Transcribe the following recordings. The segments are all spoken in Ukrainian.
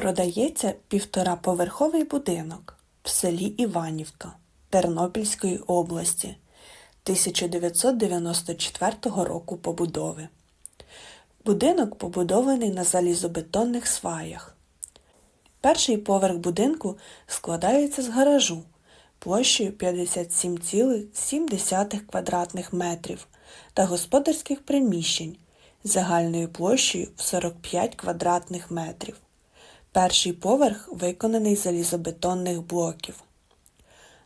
Продається півтораповерховий будинок в селі Іванівка Тернопільської області 1994 року побудови. Будинок побудований на залізобетонних сваях. Перший поверх будинку складається з гаражу площею 57,7 квадратних метрів та господарських приміщень загальною площею в 45 квадратних метрів. Перший поверх виконаний з залізобетонних блоків.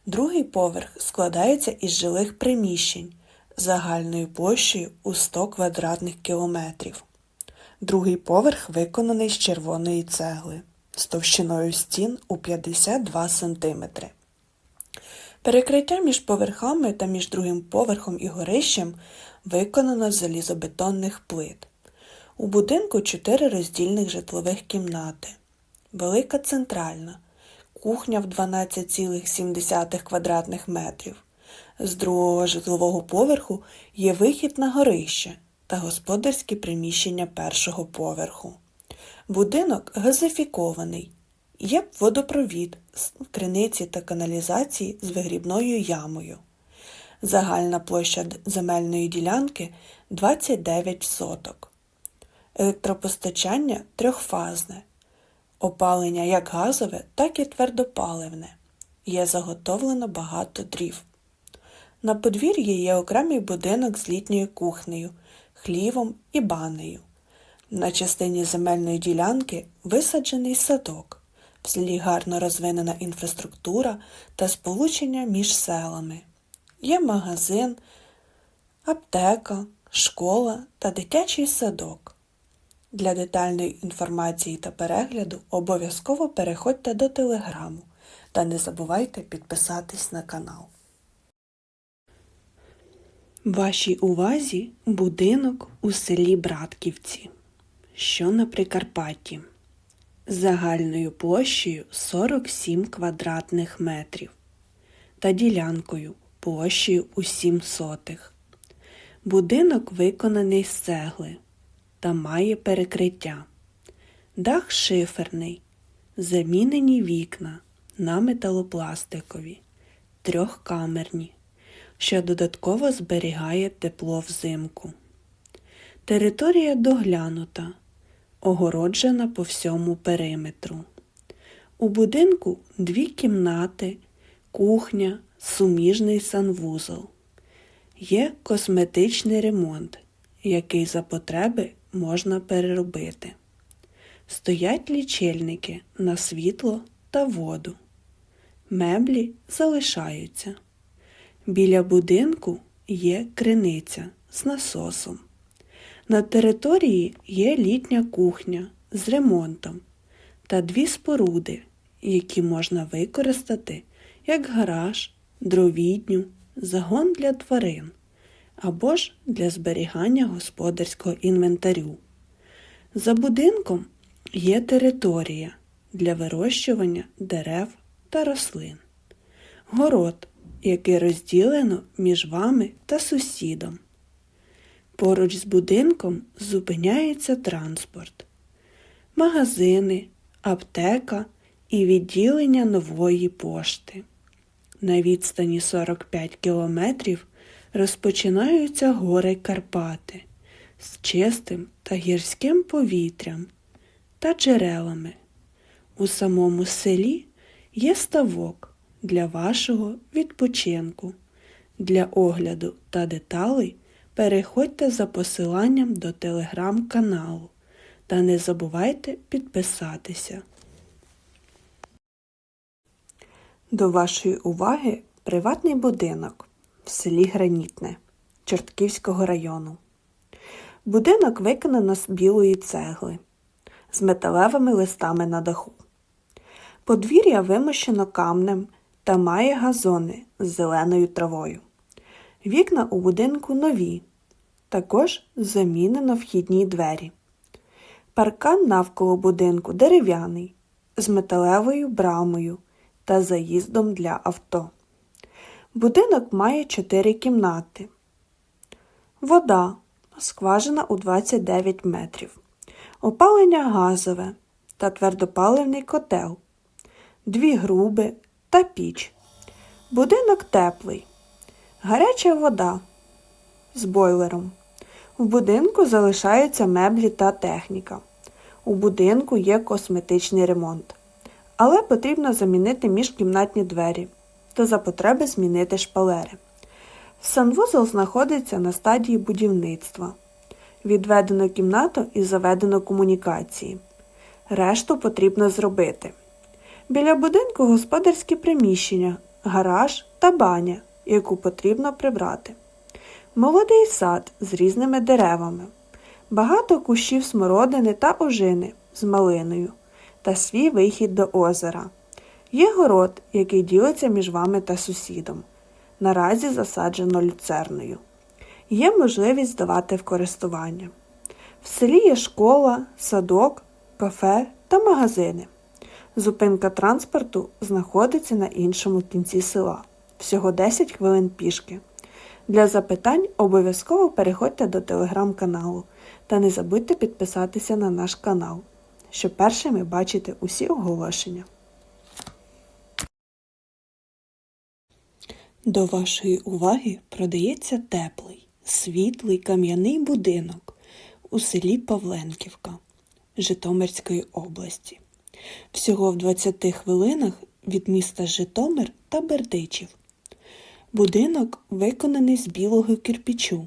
Другий поверх складається із жилих приміщень загальною площею у 100 квадратних кілометрів. Другий поверх виконаний з червоної цегли з товщиною стін у 52 см. Перекриття між поверхами та між другим поверхом і горищем виконано з залізобетонних плит. У будинку чотири роздільних житлових кімнати. Велика центральна, кухня в 12,7 квадратних метрів. З другого житлового поверху є вихід на горище та господарські приміщення першого поверху. Будинок газифікований. Є водопровід, с- криниці та каналізації з вигрібною ямою. Загальна площа земельної ділянки 29 соток. Електропостачання трьохфазне. Опалення як газове, так і твердопаливне. Є заготовлено багато дрів. На подвір'ї є окремий будинок з літньою кухнею, хлівом і банею. На частині земельної ділянки висаджений садок. В селі гарно розвинена інфраструктура та сполучення між селами. Є магазин, аптека, школа та дитячий садок. Для детальної інформації та перегляду обов'язково переходьте до телеграму та не забувайте підписатись на канал. Вашій увазі будинок у селі Братківці, що на Прикарпатті, загальною площею 47 квадратних метрів та ділянкою площею у 7 сотих. Будинок виконаний з цегли та має перекриття. Дах шиферний, замінені вікна на металопластикові, трьохкамерні, що додатково зберігає тепло взимку. Територія доглянута, огороджена по всьому периметру. У будинку дві кімнати, кухня, суміжний санвузол. Є косметичний ремонт, який за потреби можна переробити. Стоять лічильники на світло та воду. Меблі залишаються. Біля будинку є криниця з насосом. На території є літня кухня з ремонтом та дві споруди, які можна використати як гараж, дровідню, загон для тварин або ж для зберігання господарського інвентарю. За будинком є територія для вирощування дерев та рослин, город, який розділено між вами та сусідом. Поруч з будинком зупиняється транспорт, магазини, аптека і відділення нової пошти. На відстані 45 кілометрів розпочинаються гори Карпати з чистим та гірським повітрям та джерелами. У самому селі є ставок для вашого відпочинку. Для огляду та деталей переходьте за посиланням до телеграм-каналу та не забувайте підписатися. До вашої уваги приватний будинок в селі Гранітне Чортківського району. Будинок виконано з білої цегли з металевими листами на даху. Подвір'я вимощено камнем та має газони з зеленою травою. Вікна у будинку нові, також замінено вхідні двері. Паркан навколо будинку дерев'яний з металевою брамою та заїздом для авто. Будинок має чотири кімнати. Вода. Скважина у 29 метрів. Опалення газове. та твердопаливний котел, дві груби та піч. Будинок теплий, гаряча вода з бойлером. В будинку залишаються меблі та техніка. У будинку є косметичний ремонт, але потрібно замінити міжкімнатні двері та за потреби змінити шпалери. Санвузол знаходиться на стадії будівництва. Відведено кімнату і заведено комунікації. Решту потрібно зробити. Біля будинку господарські приміщення, гараж та баня, яку потрібно прибрати. Молодий сад з різними деревами, багато кущів смородини та ожини з малиною та свій вихід до озера. Є город, який ділиться між вами та сусідом. Наразі засаджено люцерною. Є можливість здавати в користування. В селі є школа, садок, кафе та магазини. Зупинка транспорту знаходиться на іншому кінці села. Всього 10 хвилин пішки. Для запитань обов'язково переходьте до телеграм-каналу та не забудьте підписатися на наш канал, щоб першими бачити усі оголошення. До вашої уваги продається теплий, світлий кам'яний будинок у селі Павленківка Житомирської області. Всього в 20 хвилинах від міста Житомир та Бердичів. Будинок виконаний з білого кирпічу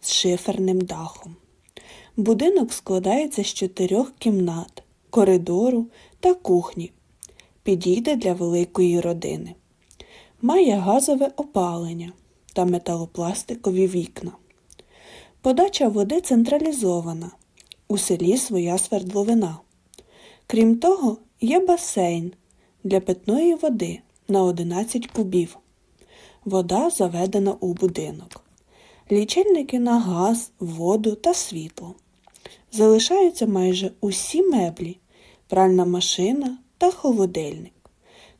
з шиферним дахом. Будинок складається з чотирьох кімнат, коридору та кухні. Підійде для великої родини. Має газове опалення та металопластикові вікна. Подача води централізована. У селі своя свердловина. Крім того, є басейн для питної води на 11 кубів. Вода заведена у будинок. Лічильники на газ, воду та світло. Залишаються майже усі меблі, пральна машина та холодильник.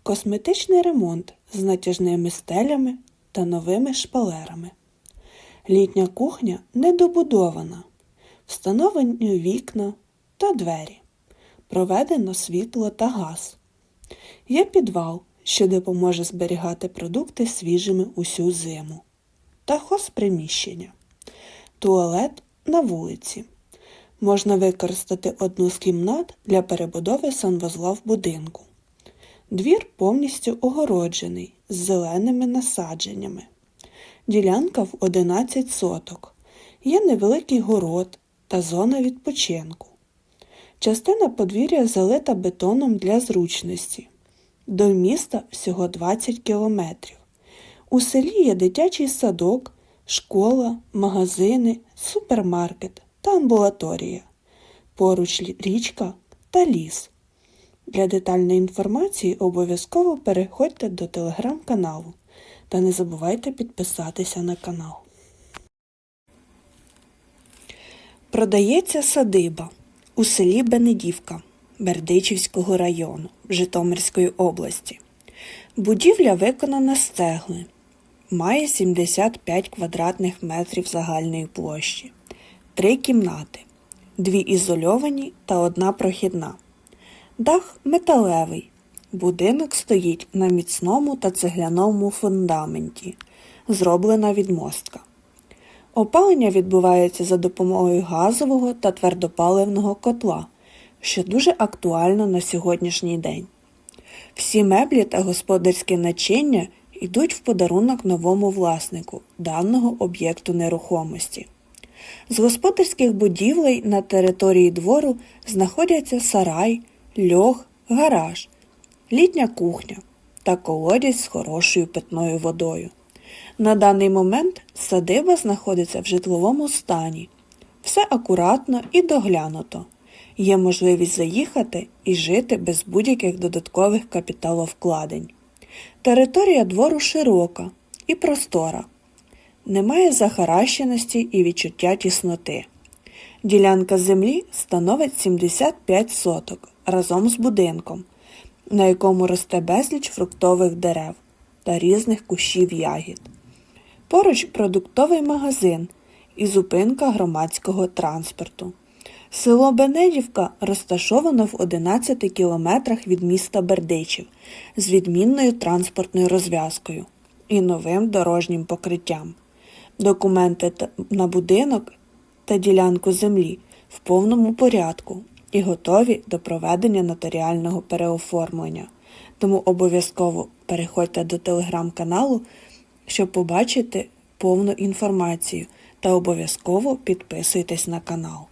Косметичний ремонт з натяжними стелями та новими шпалерами. Літня кухня недобудована, встановлені вікна та двері, проведено світло та газ. Є підвал, що допоможе зберігати продукти свіжими усю зиму, та хозприміщення, туалет на вулиці. Можна використати одну з кімнат для перебудови санвузла в будинку. Двір повністю огороджений з зеленими насадженнями. Ділянка в 11 соток. Є невеликий город та зона відпочинку. Частина подвір'я залита бетоном для зручності. До міста всього 20 кілометрів. У селі є дитячий садок, школа, магазини, супермаркет та амбулаторія. Поруч річка та ліс. Для детальної інформації обов'язково переходьте до телеграм-каналу та не забувайте підписатися на канал. Продається садиба у селі Бенедівка Бердичівського району Житомирської області. Будівля виконана з цегли. Має 75 квадратних метрів загальної площі, три кімнати, дві ізольовані та одна прохідна. Дах металевий. Будинок стоїть на міцному та цегляному фундаменті, зроблена відмостка. Опалення відбувається за допомогою газового та твердопаливного котла, що дуже актуально на сьогоднішній день. Всі меблі та господарське начиння йдуть в подарунок новому власнику даного об'єкту нерухомості. З господарських будівлей на території двору знаходяться сарай, льох, гараж, літня кухня та колодязь з хорошою питною водою. На даний момент садиба знаходиться в житловому стані. Все акуратно і доглянуто. Є можливість заїхати і жити без будь-яких додаткових капіталовкладень. Територія двору широка і простора. Немає захаращеності і відчуття тісноти. Ділянка землі становить 75 соток разом з будинком, на якому росте безліч фруктових дерев та різних кущів ягід. Поруч продуктовий магазин і зупинка громадського транспорту. Село Бенедівка розташовано в 11 кілометрах від міста Бердичів з відмінною транспортною розв'язкою і новим дорожнім покриттям. Документи на будинок та ділянку землі в повному порядку і готові до проведення нотаріального переоформлення. Тому обов'язково переходьте до телеграм-каналу, щоб побачити повну інформацію, та обов'язково підписуйтесь на канал.